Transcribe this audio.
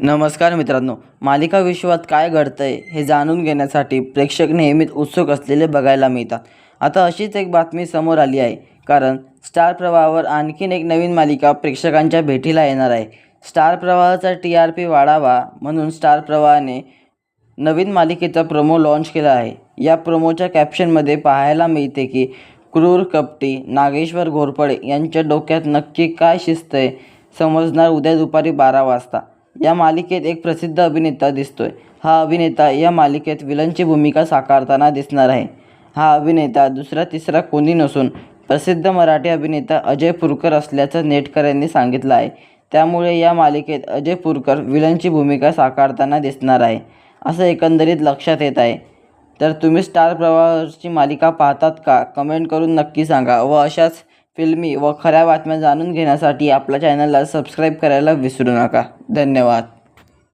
नमस्कार मित्रांनो मालिका विश्वात काय घडतंय हे जाणून घेण्यासाठी प्रेक्षक नेहमीच उत्सुक असलेले बघायला मिळतात. आता अशीच एक बातमी समोर आली आहे कारण स्टार प्रवाहावर आणखीन एक नवीन मालिका प्रेक्षकांच्या भेटीला येणार आहे. स्टार प्रवाहाचा टी आर पी वाढावा म्हणून स्टार प्रवाहाने नवीन मालिकेचा प्रोमो लॉन्च केला आहे. या प्रोमोच्या कॅप्शनमध्ये पाहायला मिळते की क्रूर कपटी नागेश्वर घोरपडे यांच्या डोक्यात नक्की काय शिस्त आहे समजणार उद्या दुपारी बारा वाजता. या मालिकेत एक प्रसिद्ध अभिनेता दिसतोय. हा अभिनेता या मालिकेत विलनची भूमिका साकारताना दिसणार आहे. हा अभिनेता दुसरा तिसरा कोणी नसून प्रसिद्ध मराठी अभिनेता अजय पुरकर असल्याचं नेटकऱ्यांनी सांगितलं आहे. त्यामुळे या मालिकेत अजय पुरकर विलनची भूमिका साकारताना दिसणार आहे असं एकंदरीत लक्षात येत आहे. तर तुम्ही स्टार प्रवाहची मालिका पाहतात का? कमेंट करून नक्की सांगा व अशाच फिल्मी व खऱ्या बातम्या जाणून घेण्यासाठी आपल्या चॅनलला सबस्क्राईब करायला विसरू नका. धन्यवाद.